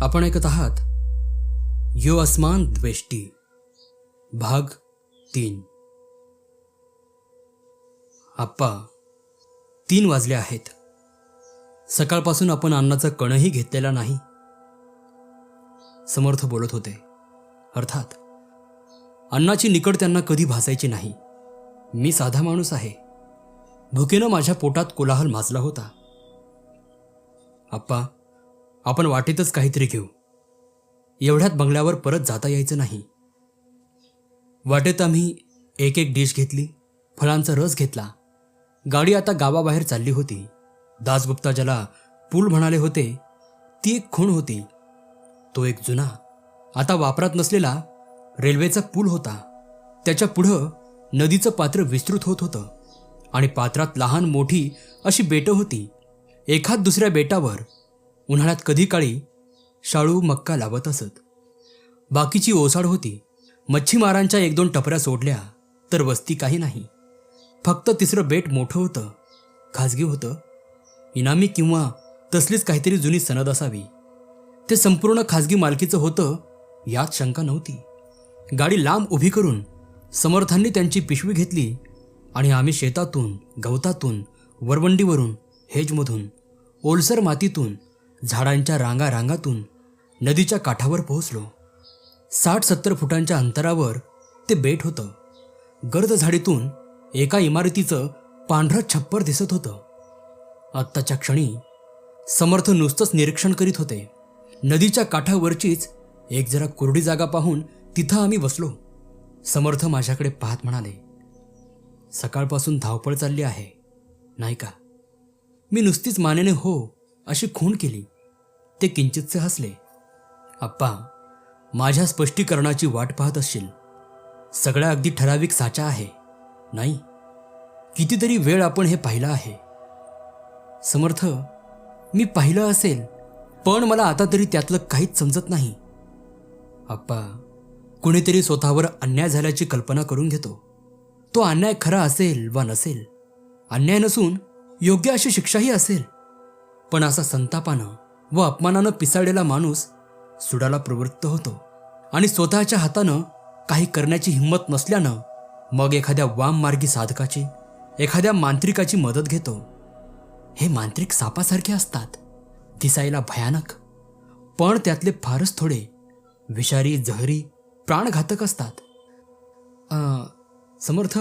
आपण ऐकत आहात. यो अस्मान द्वेष्टी. भाग तीन. आप्पा तीन वाजले आहेत. सकाळपासून आपण अन्नाचा कणही घेतलेला नाही. समर्थ बोलत होते. अर्थात अन्नाची निकड त्यांना कधी भासायची नाही. मी साधा माणूस आहे. भुकेनं माझ्या पोटात कोलाहल माजला होता. आप्पा आपण वाटेतच काहीतरी घेऊ. एवढ्यात बंगल्यावर परत जाता यायचं नाही. वाटेत आम्ही एक एक डिश घेतली फळांचा रस घेतला. गाडी आता गावाबाहेर चालली होती. दासगुप्ता ज्याला पूल म्हणाले होते ती एक खूण होती. तो एक जुना आता वापरात नसलेला रेल्वेचा पूल होता. त्याच्या पुढं नदीचं पात्र विस्तृत होत होतं आणि पात्रात लहान मोठी अशी बेटं होती. एखाद दुसऱ्या बेटावर उन्हाळ्यात कधी काळी शाळू मक्का लावत असत. बाकीची ओसाड होती. मच्छीमारांच्या एक दोन टपऱ्या सोडल्या तर वस्ती काही नाही. फक्त तिसरं बेट मोठं होतं खाजगी होतं. इनामी किंवा तसलीच काहीतरी जुनी सनद असावी. ते संपूर्ण खाजगी मालकीचं होतं यात शंका नव्हती. गाडी लांब उभी करून समर्थांनी त्यांची पिशवी घेतली आणि आम्ही शेतातून गवतातून वरवंडीवरून हेजमधून ओलसर मातीतून झाडांच्या रांगा रांगातून नदीच्या काठावर पोहोचलो. साठ सत्तर फुटांच्या अंतरावर ते बेट होतं. गर्द झाडीतून एका इमारतीचं पांढरं छप्पर दिसत होतं. आत्ताच्या क्षणी समर्थ नुसतंच निरीक्षण करीत होते. नदीच्या काठावरचीच एक जरा कोरडी जागा पाहून तिथं आम्ही बसलो. समर्थ माझ्याकडे पाहत म्हणाले सकाळपासून धावपळ चालली आहे नाही का? मी नुसतीच मानेने हो अशी खूण केली. ते किंचितसे हसले. आप्पा माझ्या स्पष्टीकरणाची वाट पाहत असशील. सगळ्या अगदी ठराविक साचा आहे नाही? कितीतरी वेळ आपण हे पाहिलं आहे. समर्थ मी पाहिलं असेल पण मला आता तरी त्यातलं काहीच समजत नाही. आप्पा कुणीतरी स्वतःवर अन्याय झाल्याची कल्पना करून घेतो. तो अन्याय खरा असेल वा नसेल अन्याय नसून योग्य अशी शिक्षाही असेल. पण असा संतापानं व अपमानानं पिसाळलेला माणूस सुडाला प्रवृत्त होतो. आणि स्वतःच्या हातानं काही करण्याची हिंमत नसल्यानं मग एखाद्या वाममार्गी साधकाची एखाद्या मांत्रिकाची मदत घेतो. हे मांत्रिक सापासारखे असतात. दिसायला भयानक. पण त्यातले फारच थोडे विषारी जहरी प्राणघातक असतात. समर्थ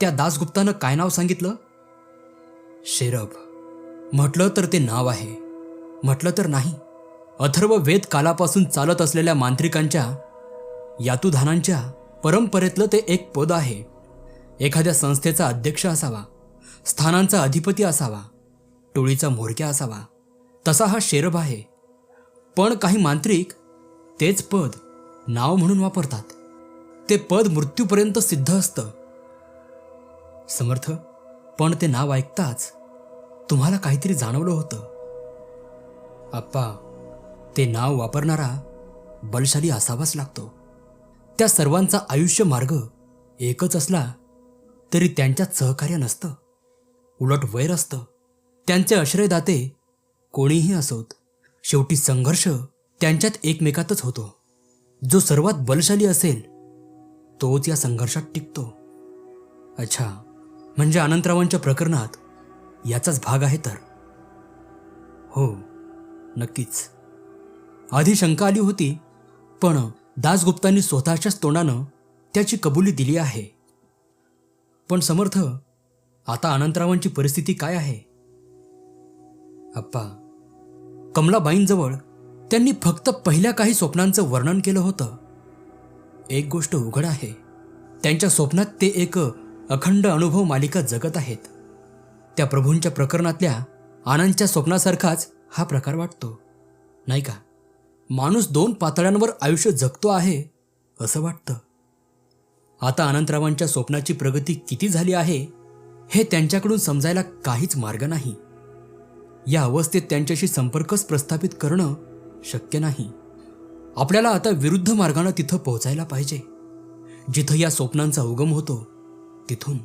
त्या दासगुप्तानं काय नाव सांगितलं? शेरभ. म्हटलं तर ते नाव आहे. म्हटलं तर नाही. अथर्व वेद कालापासून चालत असलेल्या मांत्रिकांच्या यातुधानांच्या परंपरेतलं ते एक पद आहे. एखाद्या संस्थेचा अध्यक्ष असावा स्थानांचा अधिपती असावा टोळीचा म्होरक्या असावा तसा हा शेरभ आहे. पण काही मांत्रिक तेच पद नाव म्हणून वापरतात. ते पद मृत्यूपर्यंत सिद्ध असतं. समर्थ पण ते नाव ऐकताच तुम्हाला काहीतरी जाणवलं होतं. आप्पा ते नाव वापरणारा बलशाली असावाच लागतो. त्या सर्वांचा आयुष्य मार्ग एकच असला तरी त्यांच्यात सहकार्य नसतं. उलट वैर असतं. त्यांचे आश्रयदाते कोणीही असोत. शेवटी संघर्ष त्यांच्यात एकमेकातच होतो. जो सर्वात बलशाली असेल तोच या संघर्षात टिकतो. अच्छा म्हणजे अनंतरावांच्या प्रकरणात याचाच भाग आहे तर. हो नक्कीच. आधी शंका आली होती पण दासगुप्तांनी स्वतःच्याच तोंडानं त्याची कबुली दिली आहे. पण समर्थ आता अनंतरावांची परिस्थिती काय आहे? अप्पा कमलाबाईंजवळ त्यांनी फक्त पहिल्या काही स्वप्नांचं वर्णन केलं होतं. एक गोष्ट उघड आहे त्यांच्या स्वप्नात ते एक अखंड अनुभव मालिका जगत आहेत. त्या प्रभूंच्या प्रकरणातल्या आनंदच्या स्वप्नासारखाच हा प्रकार वाटतो. नाही का? माणूस दोन पातळ्यांवर आयुष्य जगतो आहे असं वाटतं. आता अनंतरावांच्या स्वप्नाची प्रगती किती झाली आहे हे त्यांच्याकडून समजायला काहीच मार्ग नाही. या अवस्थेत त्यांच्याशी संपर्कच प्रस्थापित करणं शक्य नाही. आपल्याला आता विरुद्ध मार्गानं तिथं पोहोचायला पाहिजे. जिथं या स्वप्नांचा उगम होतो तिथून.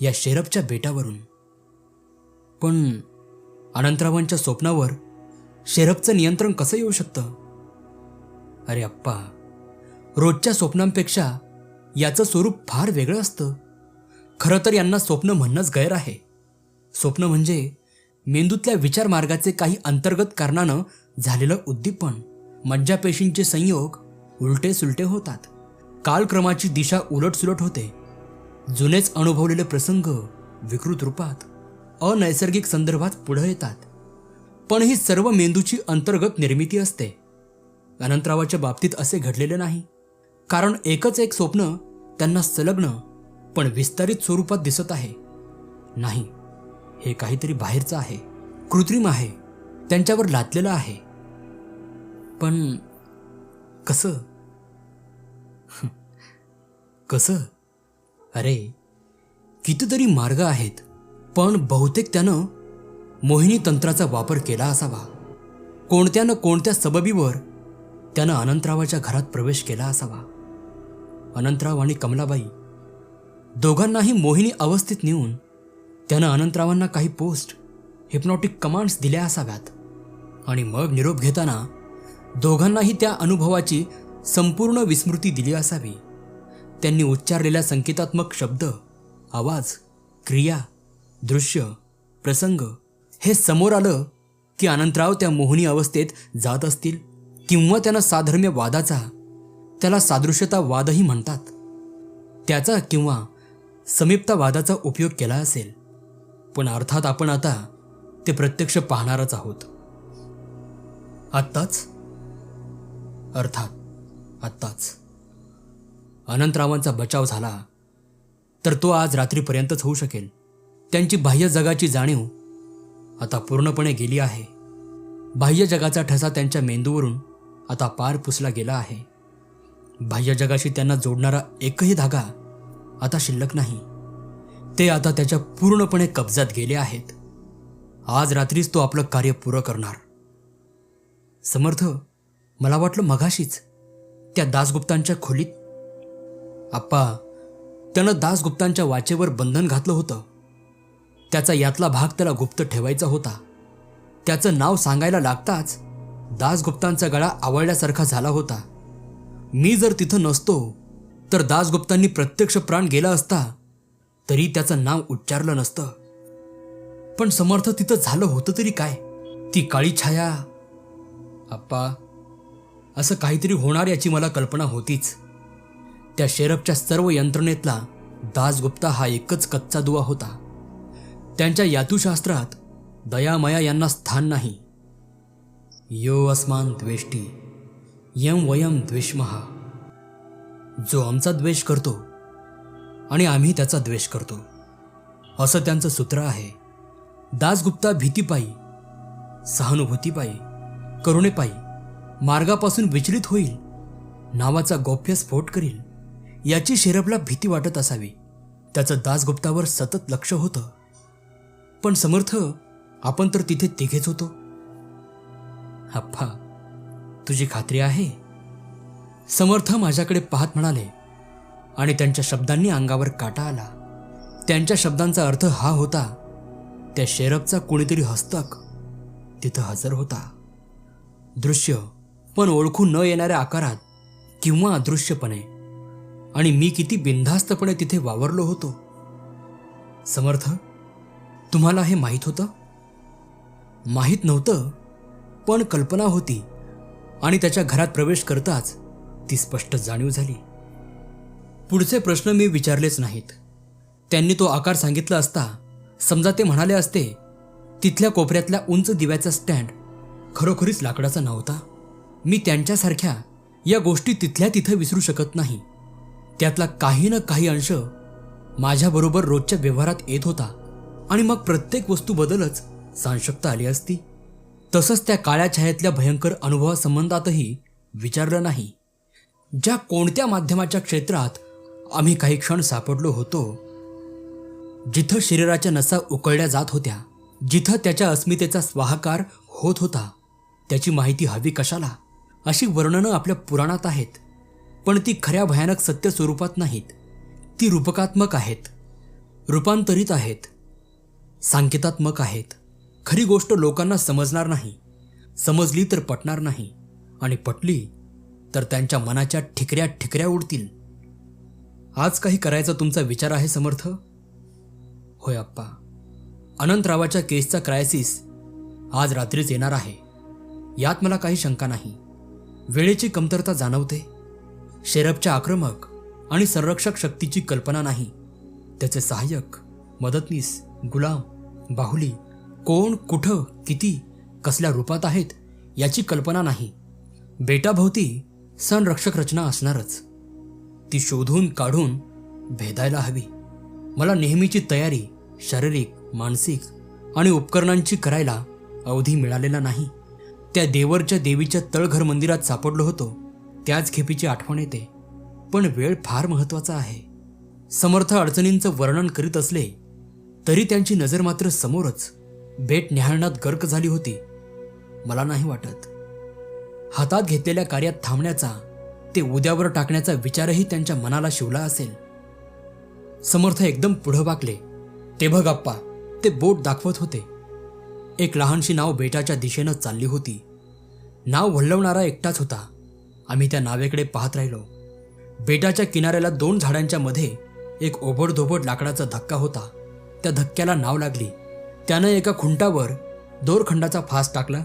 या शेरपच्या बेटावरून. पण अनंतरावांच्या स्वप्नावर शेरपचं नियंत्रण कसं येऊ शकतं? अरे अप्पा रोजच्या स्वप्नांपेक्षा याचं स्वरूप फार वेगळं असतं. खरं तर यांना स्वप्न म्हणणंच गैर आहे. स्वप्न म्हणजे मेंदूतल्या विचार मार्गाचे काही अंतर्गत कारणानं झालेलं उद्दीपन. मज्जापेशींचे संयोग उलटे सुलटे होतात. कालक्रमाची दिशा उलटसुलट होते. जुनेच अनुभवलेले प्रसंग विकृत रूपात. अनैसर्गिक संदर्भात पुढं येतात. पण ही सर्व मेंदूची अंतर्गत निर्मिती असते. अनंतरावाच्या बाबतीत असे घडलेले नाही. कारण एकच एक स्वप्न त्यांना संलग्न पण विस्तारित स्वरूपात दिसत आहे. नाही हे काहीतरी बाहेरचं आहे. कृत्रिम आहे. त्यांच्यावर लादलेलं आहे. पण कसं? कसं? अरे कितीतरी मार्ग आहेत. पण बहुतेक त्यानं मोहिनी तंत्राचा वापर केला असावा. कोणत्या न कोणत्या सबबीवर त्यानं अनंतरावाच्या घरात प्रवेश केला असावा. अनंतराव आणि कमलाबाई दोघांनाही मोहिनी अवस्थेत नेऊन त्यानं अनंतरावांना काही पोस्ट हिप्नॉटिक कमांड्स दिल्या असाव्यात. आणि मग निरोप घेताना दोघांनाही त्या अनुभवाची संपूर्ण विस्मृती दिली असावी. त्यांनी उच्चारलेल्या संकेतात्मक शब्द आवाज क्रिया दृश्य प्रसंग हे समोर आलं की अनंतराव त्या मोहनी अवस्थेत जात असतील किंवा त्यानं साधर्म्य वादाचा त्याला सादृश्यता वादही म्हणतात. त्याचा किंवा समीपता वादाचा उपयोग केला असेल. पण अर्थात आपण आता ते प्रत्यक्ष पाहणारच आहोत. आत्ताच? अर्थात आत्ताच. अनंतरावांचा बचाव झाला तर तो आज रात्रीपर्यंतच होऊ शकेल. त्यांची बाह्य जगाची जाणीव आता पूर्णपणे गेली आहे. बाह्य जगाचा ठसा त्यांच्या मेंदूवरून आता पार पुसला गेला आहे. बाह्य जगाशी त्यांना जोडणारा एकही धागा आता शिल्लक नाही. ते आता त्याच्या पूर्णपणे कब्जात गेले आहेत. आज रात्रीच तो आपलं कार्य पुरं करणार. समर्थ मला वाटलं मघाशीच त्या दासगुप्तांच्या खोलीत. आप्पा त्यानं दासगुप्तांच्या वाचेवर बंधन घातलं होतं. त्याचा यातला भाग त्याला गुप्त ठेवायचा होता. त्याचं नाव सांगायला लागताच दासगुप्तांचा गळा आवळल्यासारखा झाला होता. मी जर तिथं नसतो तर दासगुप्तांनी प्रत्यक्ष प्राण गेला असता तरी त्याचं नाव उच्चारलं नसतं. पण समर्थ तिथं झालं होतं तरी काय? ती काळी छाया. आप्पा असं काहीतरी होणार याची मला कल्पना होतीच. त्या शेरपच्या सर्व यंत्रणेतला दासगुप्ता हा एकच कच्चा दुवा होता. त्यांच्या यातुशास्त्रात दयामया यांना स्थान नाही. यो अस्मान द्वेष्टी यम वयम द्वेषमहा. जो आमचा द्वेष करतो आणि आम्ही त्याचा द्वेष करतो. असं त्यांचं सूत्र आहे. दासगुप्ता भीतीपायी सहानुभूतीपायी करुणेपायी मार्गापासून विचलित होईल नावाचा गौप्य स्फोट करील याची शेरपला भीती वाटत असावी. त्याचं दासगुप्तावर सतत लक्ष होतं. पण समर्थ आपण तर तिथे तिघेच होतो. अप्पा तुझी खात्री आहे? समर्थ माझ्याकडे पाहत म्हणाले आणि त्यांच्या शब्दांनी अंगावर काटा आला. त्यांच्या शब्दांचा अर्थ हा होता त्या शेरबचा कोणीतरी हस्तक तिथं हजर होता. दृश्य पण ओळखू न येणाऱ्या आकारात किंवा अदृश्यपणे आणि मी किती बिनधास्तपणे तिथे वावरलो होतो. समर्थ तुम्हाला हे माहीत होतं? माहीत नव्हतं पण कल्पना होती आणि त्याच्या घरात प्रवेश करताच ती स्पष्ट जाणीव झाली. पुढचे प्रश्न मी विचारलेच नाहीत. त्यांनी तो आकार सांगितला असता समजा ते म्हणाले असते तिथल्या कोपऱ्यातल्या उंच दिव्याचा स्टँड खरोखरीच लाकडाचा नव्हता. मी त्यांच्यासारख्या या गोष्टी तिथल्या तिथं विसरू शकत नाही. त्यातला काही ना काही अंश माझ्याबरोबर रोजच्या व्यवहारात येत होता. आणि मग प्रत्येक वस्तू बदलच सांशकता आली असती. तसंच त्या काळ्या छायेतल्या भयंकर अनुभवासंबंधातही विचारलं नाही. ज्या कोणत्या माध्यमाच्या क्षेत्रात आम्ही काही क्षण सापडलो होतो जिथं शरीराच्या नसा उकळल्या जात होत्या जिथं त्याच्या अस्मितेचा स्वाहाकार होत होता त्याची माहिती हवी कशाला? अशी वर्णनं आपल्या पुराणात आहेत. पण ती खऱ्या भयानक सत्य स्वरूपात नाहीत. ती रूपकात्मक आहेत. रूपांतरित आहेत. सांकेतात्मक आहेत. खरी गोष्ट लोकांना समजणार नाही. समजली तर पटणार नाही. आणि पटली तर त्यांच्या मनाच्या ठिकऱ्या ठिकऱ्या उडतील. आज काही करायचा तुमचा विचार आहे समर्थ? होय आप्पा. अनंतरावाच्या केसचा क्रायसिस आज रात्रीच येणार आहे. यात मला काही शंका नाही. वेळेची कमतरता जाणवते. शेरबच्या आक्रमक आणि संरक्षक शक्तीची कल्पना नाही. त्याचे सहाय्यक मदतनीस गुलाम बाहुली कोण कुठं किती कसल्या रूपात आहेत याची कल्पना नाही. बेटाभोवती संरक्षक रचना असणारच. ती शोधून काढून भेदायला हवी. मला नेहमीची तयारी शारीरिक मानसिक आणि उपकरणांची करायला अवधी मिळालेला नाही. त्या देवरच्या देवीच्या तळघर मंदिरात सापडलो होतो. त्याच खेपीची आठवण येते. पण वेळ फार महत्त्वाचा आहे. समर्थ अडचणींचं वर्णन करीत असले तरी त्यांची नजर मात्र समोरच. बेट न्याहाळण्यात गर्क झाली होती. मला नाही वाटत. हातात घेतलेल्या कार्यात थांबण्याचा ते उद्यावर टाकण्याचा विचारही त्यांच्या मनाला शिवला असेल. समर्थ एकदम पुढं वाकले. ते बघ आप्पा ते बोट दाखवत होते. एक लहानशी नाव बेटाच्या दिशेनं चालली होती. नाव वल्लवणारा एकटाच होता. आम्ही त्या नावेकडे पाहत राहिलो. बेटाच्या किनाऱ्याला दोन झाडांच्या मध्ये एक ओबडधोबड लाकडाचा धक्का होता. त्या धक्क्याला नाव लागली. त्यानं एका खुंटावर दोरखंडाचा फास टाकला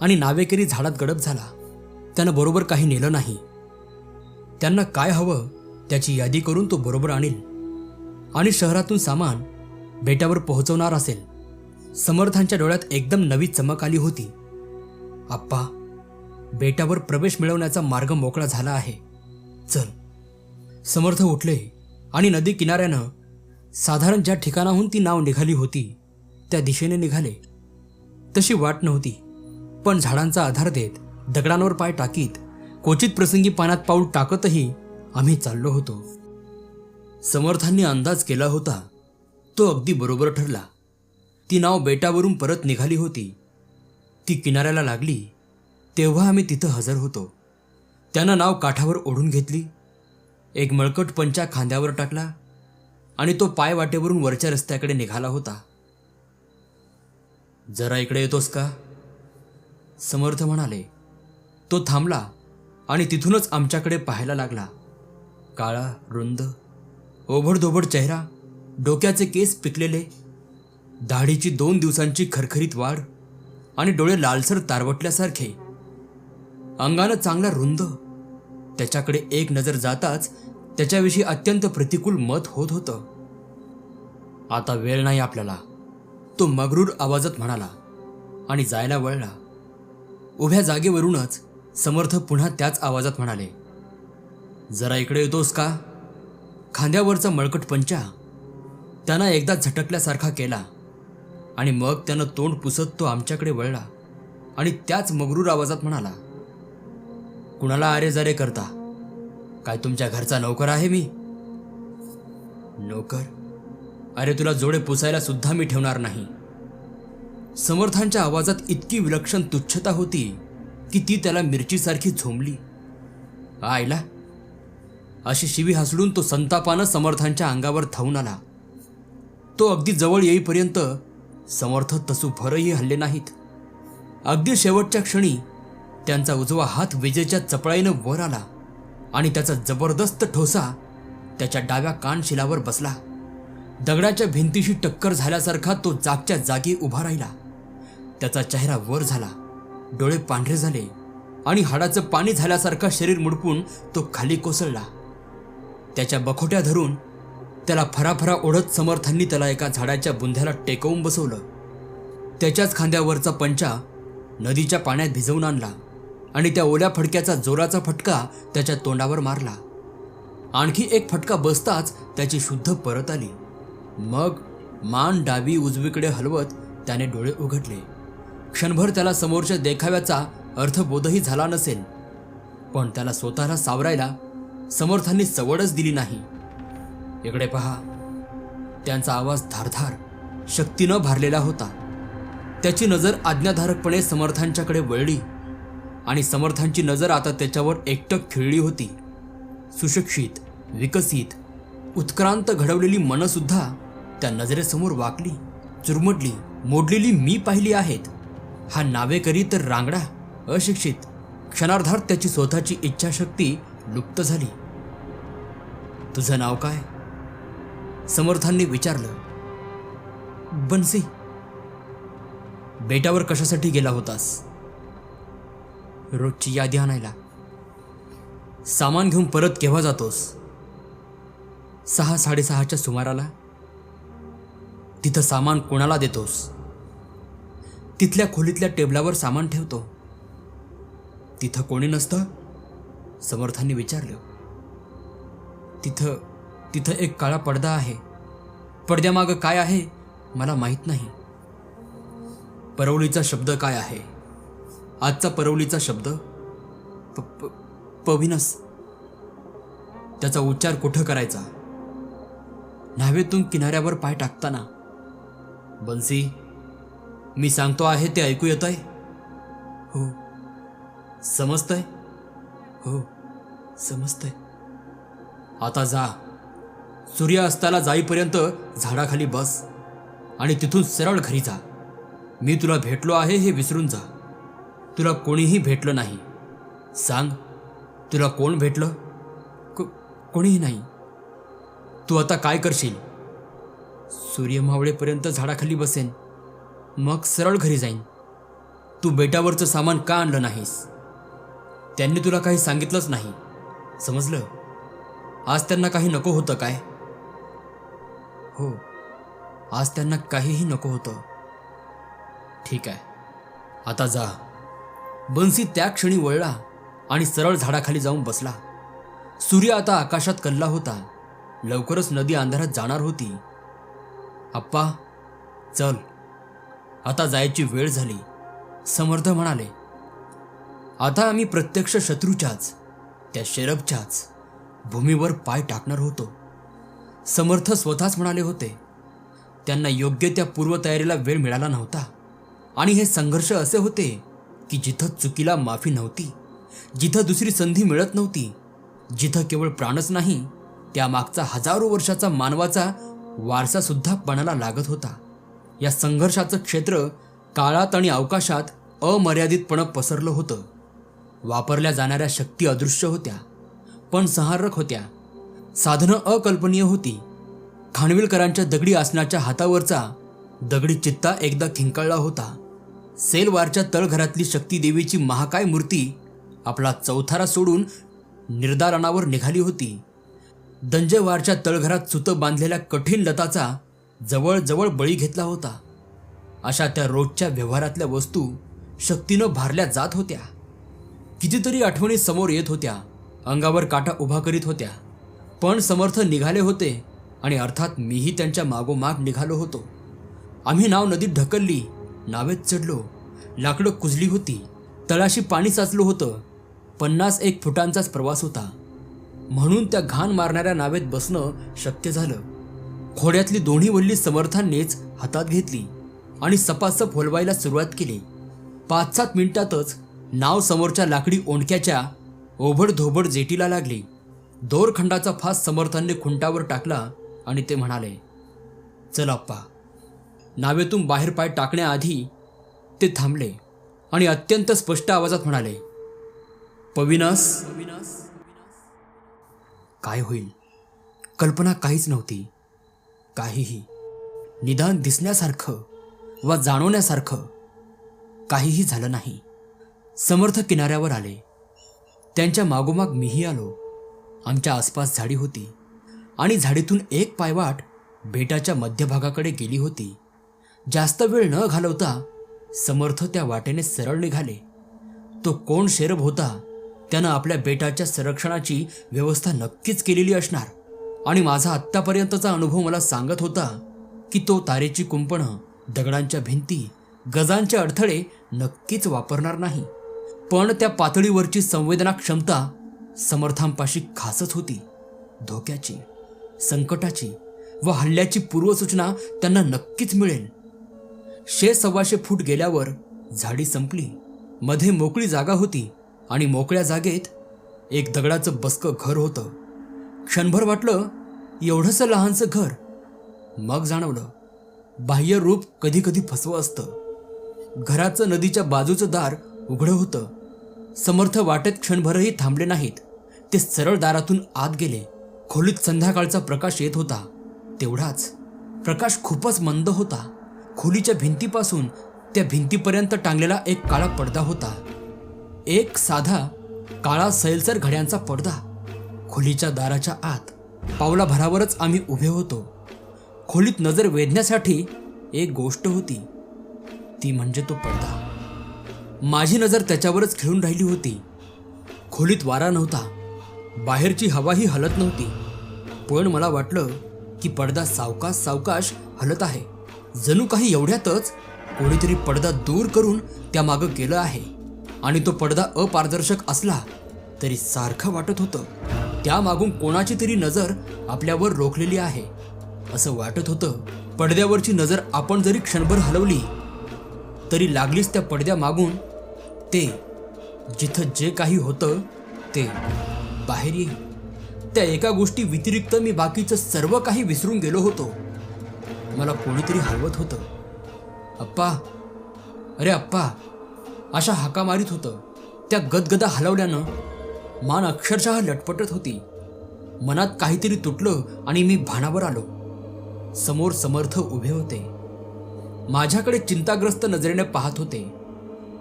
आणि नावेकरी झाडात गडप झाला. त्यानं बरोबर काही नेलं नाही. त्यांना काय हवं त्याची यादी करून तो बरोबर आणील. आणि शहरातून सामान बेटावर पोहोचवणार असेल. समर्थांच्या डोळ्यात एकदम नवी चमक आली होती. आप्पा बेटावर प्रवेश मिळवण्याचा मार्ग मोकळा झाला आहे. चल. समर्थ उठले आणि नदी किनाऱ्यानं साधारण ज्या ठिकाणाहून ती नाव निघाली होती त्या दिशेने निघाले. तशी वाट नव्हती पण झाडांचा आधार देत दगडांवर पाय टाकीत क्वचित प्रसंगी पाण्यात पाऊल टाकतही आम्ही चाललो होतो. समर्थांनी अंदाज केला होता तो अगदी बरोबर ठरला. ती नाव बेटावरून परत निघाली होती. ती किनाऱ्याला लागली तेव्हा आम्ही तिथं हजर होतो. त्यानं नाव काठावर ओढून घेतली. एक मळकट पंचा खांद्यावर टाकला. आणि तो पाय वाटेवरून वरच्या रस्त्याकडे निघाला होता. जरा इकडे येतोस का? समर्थ म्हणाले. तो थांबला आणि तिथूनच आमच्याकडे पाहायला लागला. काळा रुंद ओभडधोबड चेहरा डोक्याचे केस पिकलेले दाढीची दोन दिवसांची खरखरीत वाढ आणि डोळे लालसर तारवटल्यासारखे. अंगानं चांगला रुंद. त्याच्याकडे एक नजर जाताच त्याच्याविषयी अत्यंत प्रतिकूल मत होत होतं. आता वेळ नाही आपल्याला. तो मगरूर आवाजात म्हणाला आणि जायला वळला. उभ्या जागेवरूनच समर्थ पुन्हा त्याच आवाजात म्हणाले जरा इकडे येतोस का? खांद्यावरचा मळकट पंचा त्यानं एकदा झटकल्यासारखा केला आणि मग त्यानं तोंड पुसत तो आमच्याकडे वळला आणि त्याच मगरूर आवाजात म्हणाला कुणाला आरे जारे करता? काय तुमच्या घरचा नोकर आहे मी? नोकर? अरे तुला जोडे पुसायला सुद्धा मी ठेवणार नाही. समर्थांच्या आवाजात इतकी विलक्षण तुच्छता होती की ती त्याला मिरचीसारखी झोंबली. आयला अशी शिवी हसडून तो संतापानं समर्थांच्या अंगावर धावून आला. तो अगदी जवळ येईपर्यंत समर्थ तसू भरही हल्ले नाहीत. अगदी शेवटच्या क्षणी त्यांचा उजवा हात विजेच्या चपळाईनं वर आला. आणि त्याचा जबरदस्त ठोसा त्याच्या डाव्या कानशिलावर बसला. दगडाच्या भिंतीशी टक्कर झाल्यासारखा तो जागच्या जागी उभा राहिला. त्याचा चेहरा वर झाला. डोळे पांढरे झाले आणि हाडाचं पाणी झाल्यासारखा शरीर मुडपून तो खाली कोसळला. त्याच्या बखोट्या धरून त्याला फराफरा ओढत समर्थांनी त्याला एका झाडाच्या बुंध्याला टेकवून बसवलं. त्याच्याच खांद्यावरचा पंचा नदीच्या पाण्यात भिजवून आणला. आणि त्या ओल्या फडक्याचा जोराचा फटका त्याच्या तोंडावर मारला. आणखी एक फटका बसताच त्याची शुद्ध परत आली. मग मान डावी उजवीकडे हलवत त्याने डोळे उघडले. क्षणभर त्याला समोरच्या देखाव्याचा अर्थबोधही झाला नसेल. पण त्याला स्वतःला सावरायला समर्थांनी सवडच दिली नाही. इकडे पहा. त्यांचा आवाज धारधार शक्तीनं भारलेला होता. त्याची नजर आज्ञाधारकपणे समर्थांच्याकडे वळली. आणि समर्थांची नजर आता त्याच्यावर एकटक खिळली होती. सुशिक्षित विकसित उत्क्रांत घडवलेली मनसुद्धा त्या नजरेसमोर वाकली चुरमडली मोडलेली मी पाहिली आहेत. हा नावेकरी तर रांगडा अशिक्षित क्षणार्धात त्याची स्वतःची इच्छाशक्ती लुप्त झाली. तुझं नाव काय? समर्थांनी विचारलं. बनसी. बेटावर कशासाठी गेला होतास? रोजची यादी आणायला. सामान घेऊन परत केव्हा जातोस? सहा साडेसहाच्या सुमाराला. तिथं सामान कोणाला देतोस? तिथल्या खोलीतल्या टेबलावर सामान ठेवतो. तिथं कोणी नसतं? समर्थांनी विचारलं. तिथं तिथं एक काळा पडदा आहे. पडद्यामागं काय आहे? मला माहीत नाही. परवलीचा शब्द काय आहे? आजचा परवलीचा शब्द? प प- पविनस. त्याचा उच्चार कुठं करायचा? न्हावेतून किनाऱ्यावर पाय टाकताना. बन्सी मी सांगतो आहे ते ऐकू येत आहे हो. समजतंय? हो. समजतंय. आता जा. सूर्य अस्ताला जाईपर्यंत झाडाखाली बस आणि तिथून सरळ घरी जा. मी तुला भेटलो आहे हे विसरून जा. तुला कोणीही भेटलं नाही. सांग तुला कोण भेटलं? को कोणीही नाही. तू आता काय करशील? सूर्य मावळेपर्यंत झाडाखाली बसेन. मग सरळ घरी जाईन. तू बेटावरचं सामान का आणलं नाहीस? त्यांनी तुला काही सांगितलंच नाही. समजलं? आज त्यांना काही नको होतं काय? हो आज त्यांना काहीही नको होतं. ठीक आहे. आता जा. बन्सी त्या क्षणी वळला आणि सरळ झाडाखाली जाऊन बसला. सूर्य आता आकाशात कल्ला होता. लवकरच नदी अंधारात जाणार होती. आप्पा चल. आता जायची वेळ झाली समर्थ म्हणाले. आता आम्ही प्रत्यक्ष शत्रूच्याच त्या शेरबच्याच भूमीवर पाय टाकणार होतो. समर्थ स्वतःच म्हणाले होते. त्यांना योग्य त्या पूर्वतयारीला वेळ मिळाला नव्हता आणि हे संघर्ष असे होते की जिथं चुकीला माफी नव्हती जिथं दुसरी संधी मिळत नव्हती जिथं केवळ प्राणच नाही त्यामागचा हजारो वर्षाचा मानवाचा वारसासुद्धा पणाला लागत होता. या संघर्षाचं क्षेत्र काळात आणि अवकाशात अमर्यादितपणं पसरलं होतं. वापरल्या जाणाऱ्या शक्ती अदृश्य होत्या पण संहारक होत्या. साधनं अकल्पनीय होती. खानविलकरांच्या दगडी आसनाच्या हातावरचा दगडी चित्ता एकदा खिंकाळला होता. सेलवारच्या तळघरातली शक्तीदेवीची महाकाय मूर्ती आपला चौथारा सोडून निर्दालनावर निघाली होती. दंजेवारच्या तळघरात सुतं बांधलेल्या कठीण लताचा जवळजवळ बळी घेतला होता. अशा त्या रोजच्या व्यवहारातल्या वस्तू शक्तीनं भारल्या जात होत्या. कितीतरी आठवणी समोर येत होत्या. अंगावर काटा उभा करीत होत्या. पण समर्थ निघाले होते आणि अर्थात मीही त्यांच्या मागोमाग निघालो होतो. आम्ही नाव नदीत ढकलली. नावेत चढलो. लाकडं कुजली होती. तळाशी पाणी साचलं होतं. पन्नास एक फुटांचाच प्रवास होता. म्हणून त्या घाण मारणाऱ्या नावेत बसणं शक्य झालं. खोड्यातली दोन्ही वल्ली समर्थांनीच हातात घेतली आणि सपासप होलवायला सुरुवात केली. पाच सात मिनिटातच नाव समोरच्या लाकडी ओंडक्याच्या ओभड जेटीला लागली. दोरखंडाचा फास समर्थांनी खुंटावर टाकला आणि ते म्हणाले चल अप्पा नावेतून बाहेर पाय टाकण्याआधी ते थांबले आणि अत्यंत स्पष्ट आवाजात म्हणाले पविनास काय होईल? कल्पना काहीच नव्हती. काहीही निदान दिसण्यासारखं वा जाणवण्यासारखं काहीही झालं नाही. समर्थ किनाऱ्यावर आले. त्यांच्या मागोमाग मीही आलो. आमच्या आसपास झाडी होती आणि झाडीतून एक पायवाट बेटाच्या मध्यभागाकडे गेली होती. जास्त वेळ न घालवता समर्थ त्या वाटेने सरळ निघाले. तो कोण शेरब होता त्यानं आपल्या बेटाच्या संरक्षणाची व्यवस्था नक्कीच केलेली असणार. आणि माझा आत्तापर्यंतचा अनुभव मला सांगत होता की तो तारेची कुंपणं दगडांच्या भिंती गजांचे अडथळे नक्कीच वापरणार नाही. पण त्या पातळीवरची संवेदना क्षमता समर्थांपाशी खासच होती. धोक्याची संकटाची व हल्ल्याची पूर्वसूचना त्यांना नक्कीच मिळेल. शे सव्वाशे फूट गेल्यावर झाडी संपली. मध्ये मोकळी जागा होती आणि मोकळ्या जागेत एक दगडाचं बसकं घर होतं. क्षणभर वाटलं एवढंसं लहानसं घर. मग जाणवलं बाह्य रूप कधी कधी फसवं असतं. घराचं नदीच्या बाजूचं दार उघडं होतं. समर्थ वाटेत क्षणभरही थांबले नाहीत. ते सरळ दारातून आत गेले. खोलीत संध्याकाळचा प्रकाश येत होता. तेवढाच. प्रकाश खूपच मंद होता. खोलीच्या भिंतीपासून त्या भिंतीपर्यंत टांगलेला एक काळा पडदा होता. एक साधा काळा सैलसर घड्यांचा पडदा. खोलीच्या दाराच्या आत पावलाभरावरच आम्ही उभे होतो. खोलीत नजर वेधण्यासाठी एक गोष्ट होती. ती म्हणजे तो पडदा. माझी नजर त्याच्यावरच खेळून राहिली होती. खोलीत वारा नव्हता. बाहेरची हवाही हलत नव्हती. पण मला वाटलं की पडदा सावकाश सावकाश हलत आहे. जणू काही एवढ्यातच कोणीतरी पडदा दूर करून त्यामागं गेलं आहे. आणि तो पडदा अपारदर्शक असला तरी सारखं वाटत होतं. त्यामागून कोणाची तरी नजर आपल्यावर रोखलेली आहे. असं वाटत होतं पडद्यावरची नजर आपण जरी क्षणभर हलवली तरी लागलीच त्या पडद्या मागून ते जिथं जे काही होतं ते बाहेर येईल. त्या एका गोष्टी व्यतिरिक्त मी बाकीचं सर्व काही विसरून गेलो होतो. मला कोणीतरी हलवत होतं. अप्पा अरे अप्पा अशा हाका मारीत होतं. त्या गदगदा हलवल्यानं मान अक्षरशः लटपटत होती. मनात काहीतरी तुटलं आणि मी भानावर आलो. समोर समर्थ उभे होते. माझ्याकडे चिंताग्रस्त नजरेने पाहत होते.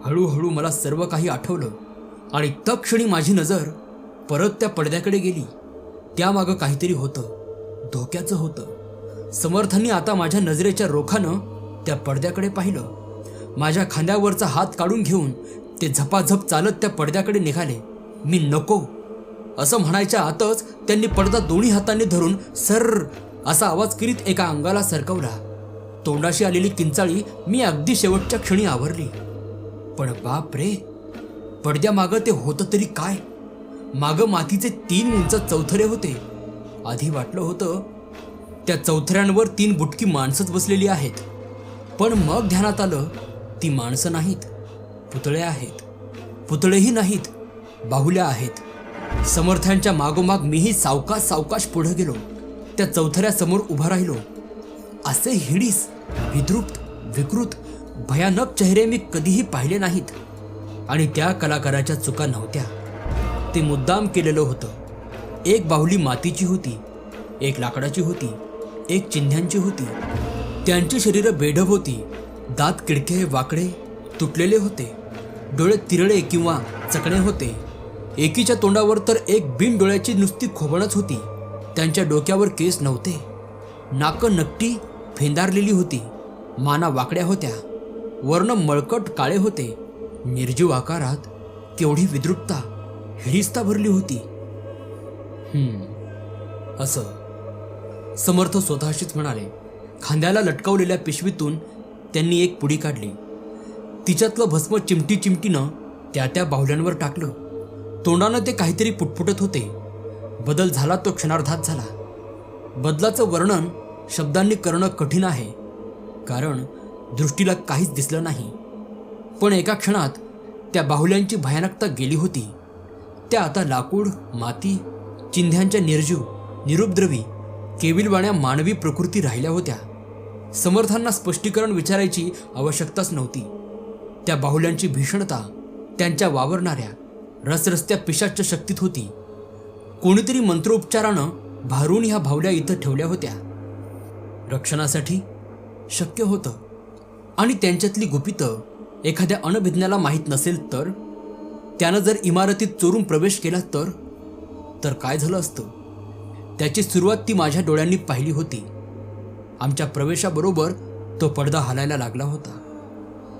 हळूहळू मला सर्व काही आठवलं आणि तत्क्षणी माझी नजर परत त्या पडद्याकडे गेली. त्यामागं काहीतरी होतं. धोक्याचं होतं. समर्थांनी आता माझ्या नजरेच्या रोखानं त्या पडद्याकडे पाहिलं. माझ्या खांद्यावरचा हात काढून घेऊन ते झपाझप चालत त्या पडद्याकडे निघाले. मी नको असं म्हणायच्या आतच त्यांनी पडदा दोन्ही हातांनी धरून सर असा आवाज करीत एका अंगाला सरकवला. तोंडाशी आलेली किंचाळी मी अगदी शेवटच्या क्षणी आवरली. पण बाप रे पडद्यामागं ते होतं तरी काय? मागं मातीचे तीन उंच चौथरे होते. आधी वाटलं होतं त्या चौथऱ्यांवर तीन बुटकी माणसंच बसलेली आहेत. पण मग ध्यानात आलं ती माणसं नाहीत. पुतळे आहेत. पुतळेही नाहीत. बाहुल्या आहेत. समर्थांच्या मागोमाग मीही सावकाश सावकाश पुढे गेलो. त्या चौथऱ्यासमोर उभा राहिलो. असे हिडीस विद्रुप्त विकृत भयानक चेहरे मी कधीही पाहिले नाहीत. आणि त्या कलाकाराच्या चुका नव्हत्या. ते मुद्दाम केलेलं होतं. एक बाहुली मातीची होती एक लाकडाची होती. एक चिन्ह्यांची होती. त्यांची शरीरं बेढब होती. दात किडके वाकडे तुटलेले होते. डोळे तिरळे किंवा चकणे होते. एकीच्या तोंडावर तर एक बिन डोळ्याची नुसती खोबणच होती. त्यांच्या डोक्यावर केस नव्हते. नाकं नकटी फेंदारलेली होती. माना वाकड्या होत्या. वर्ण मळकट काळे होते. निर्जीव आकारात केवढी विद्रुपता हिरिस्ता भरली होती. असं. समर्थ स्वतःशीच म्हणाले खांद्याला लटकवलेल्या पिशवीतून त्यांनी एक पुडी काढली. तिच्यातलं भस्म चिमटी चिमटीनं त्या त्या बाहुल्यांवर टाकलं. तोंडानं ते काहीतरी पुटपुटत होते. बदल झाला तो क्षणार्धात झाला. बदलाचं वर्णन शब्दांनी करणं कठीण आहे कारण दृष्टीला काहीच दिसलं नाही. पण एका क्षणात त्या बाहुल्यांची भयानकता गेली होती. त्या आता लाकूड माती चिंध्यांच्या निर्जीव निरुपद्रवी केविलवाण्या मानवी प्रकृती राहिल्या होत्या. समर्थांना स्पष्टीकरण विचारायची आवश्यकताच नव्हती. त्या बाहुल्यांची भीषणता त्यांच्या वावरणाऱ्या रसरस्त्या पिशाच्या शक्तीत होती. कोणीतरी मंत्रोपचारानं भारून ह्या भावल्या इथं ठेवल्या होत्या. रक्षणासाठी शक्य होतं. आणि त्यांच्यातली गुपितं एखाद्या अनभिज्ञाला माहीत नसेल तर? त्यानं जर इमारतीत चोरून प्रवेश केला तर? तर काय झालं असतं? त्याची सुरुवात ती माझ्या डोळ्यांनी पाहिली होती. आमच्या प्रवेशाबरोबर तो पडदा हालायला लागला होता.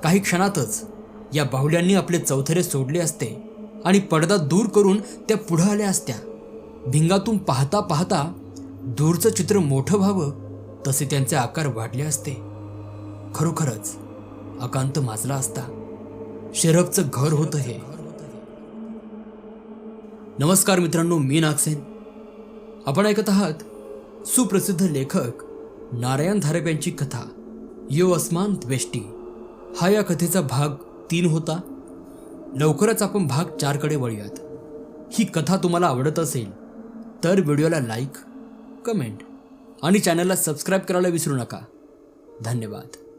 काही क्षणातच या बाहुल्यांनी आपले चौथरे सोडले असते आणि पडदा दूर करून त्या पुढं आल्या असत्या. भिंगातून पाहता पाहता दूरचं चित्र मोठं व्हावं तसे त्यांचे आकार वाढले असते. खरोखरच अकांत माजला असता. शेरबचं घर होतं हे. नमस्कार मित्रांनो मी नागसेन. आपण ऐकत आहात सुप्रसिद्ध लेखक नारायण धारप यांची कथा यो अस्मान द्वेष्टी. हा या कथेचा भाग तीन होता. लवकरच आपण भाग चारकडे वळूयात. ही कथा तुम्हाला आवडत असेल तर व्हिडिओला लाईक कमेंट आणि चॅनलला सबस्क्राईब करायला विसरू नका. धन्यवाद.